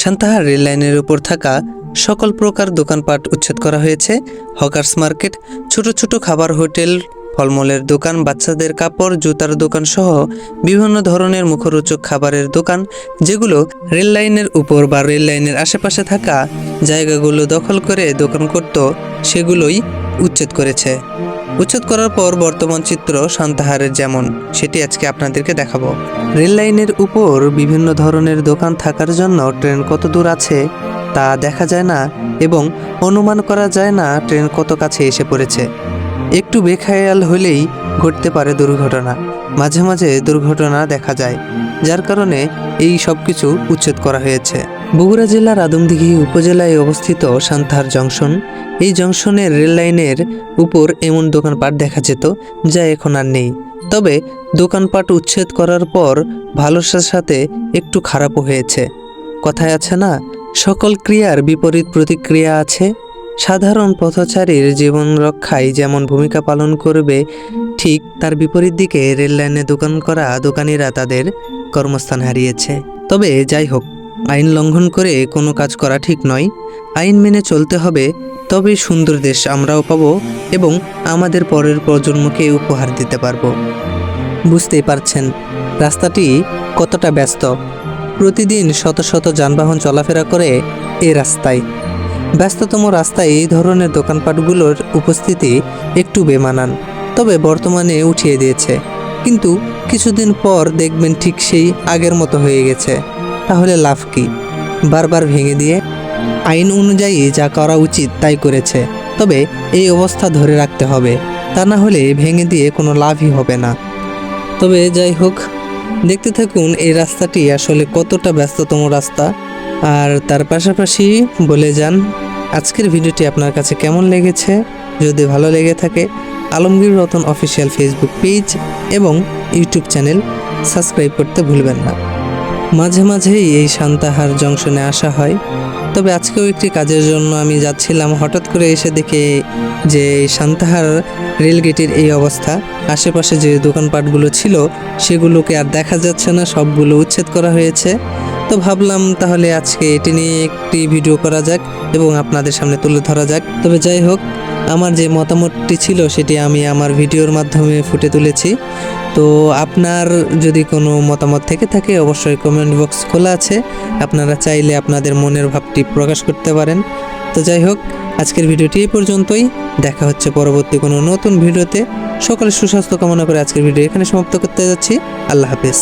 সান্তাহার রেললাইনের উপর থাকা সকল প্রকার দোকানপাট উচ্ছেদ করা হয়েছে। হকার্স মার্কেট, ছোট ছোট খাবার হোটেল, ফলমূলের দোকান, বাচ্চাদের কাপড়, জুতার দোকান সহ বিভিন্ন ধরনের মুখরোচক খাবারের দোকান, যেগুলো রেল লাইনের উপর বা রেল লাইনের আশেপাশে থাকা জায়গাগুলো দখল করে দোকান করত সেগুলোই উচ্ছেদ করেছে। উচ্ছেদ করার পর বর্তমান চিত্র সান্তাহারের যেমন, সেটি আজকে আপনাদেরকে দেখাবো। রেল লাইনের উপর বিভিন্ন ধরনের দোকান থাকার জন্য ট্রেন কত দূর আছে তা দেখা যায় না এবং অনুমান করা যায় না ট্রেন কত কাছে এসে পড়েছে। একটু বেখায়াল হলেই ঘটতে পারে দুর্ঘটনা। মাঝে মাঝে দুর্ঘটনা দেখা যায়, যার কারণে এই সব কিছু উচ্ছেদ করা হয়েছে। বগুড়া জেলার আদমদিঘি উপজেলায় অবস্থিত সান্থার জংশন, এই জংশনের রেল লাইনের উপর এমন দোকানপাট দেখা যেত, যা এখন আর নেই। তবে দোকানপাট উচ্ছেদ করার পর ভালোসার সাথে একটু খারাপও হয়েছে। কথায় আছে না, সকল ক্রিয়ার বিপরীত প্রতিক্রিয়া আছে? সাধারণ পথচারীর জীবন রক্ষায় যেমন ভূমিকা পালন করবে ঠিক তার বিপরীত দিকে রেললাইনে দোকান করা দোকানিরা তাদের কর্মস্থান হারিয়েছে। তবে যাই হোক, আইন লঙ্ঘন করে কোনো কাজ করা ঠিক নয়। আইন মেনে চলতে হবে তবেই সুন্দর দেশ আমরাও পাবো এবং আমাদের পরের প্রজন্মকে উপহার দিতে পারব। বুঝতেই পারছেন, রাস্তাটি কতটা ব্যস্ত। প্রতিদিন শত শত যানবাহন চলাফেরা করে এ রাস্তায়। ব্যস্ততম রাস্তায় এই ধরনের দোকানপাটগুলোর উপস্থিতি একটু বেমানান। তবে বর্তমানে উঠিয়ে দিয়েছে। কিন্তু কিছুদিন পর দেখবেন ঠিক সেই আগের মতো হয়ে গেছে। তাহলে লাভ কি? বারবার ভেঙে দিয়ে আইন অনুযায়ী যা করা উচিত তাই করেছে। তবে এই অবস্থা ধরে রাখতে হবে। তা না হলে ভেঙে দিয়ে কোনো লাভই হবে না। তবে যাই হোক, দেখতে থাকুন এই রাস্তাটি আসলে কতটা ব্যস্ততম রাস্তা। আর তার পাশাপাশি বলে যান, আজকের ভিডিওটি আপনার কাছে কেমন লেগেছে? যদি ভালো লেগে থাকে Alamgir Ratan official Facebook page এবং ইউটিউব চ্যানেল সাবস্ক্রাইব করতে ভুলবেন না। মাঝে মাঝেই এই সান্তাহার জংশনে আসা হয়। তবে আজকেও একটি কাজের জন্য আমি যাচ্ছিলাম, হঠাৎ করে এসে দেখে যে সান্তাহার রেলগেটের এই অবস্থা। আশেপাশে যে দোকানপাটগুলো ছিল, সেগুলোকে আর দেখা যাচ্ছে না, সবগুলো উচ্ছেদ করা হয়েছে। তো ভাবলাম তাহলে আজকে এটি নিয়ে একটি ভিডিও করা যাক এবং আপনাদের সামনে তুলে ধরা যাক। তবে যাই হোক, আমার যে মতামতটি ছিল সেটি আমি আমার ভিডিওর মাধ্যমে ফুটে তুলেছি। তো আপনার যদি কোনো মতামত থেকে থাকে, অবশ্যই কমেন্ট বক্স খোলা আছে। আপনারা চাইলে আপনাদের মনের ভাবটি প্রকাশ করতে পারেন। তো যাই হোক, আজকের ভিডিওটি এই পর্যন্তই। দেখা হচ্ছে পরবর্তী কোনো নতুন ভিডিওতে। সকলের সুস্বাস্থ্য কামনা করে আজকের ভিডিও এখানে সমাপ্ত করতে যাচ্ছি। আল্লাহ হাফেজ।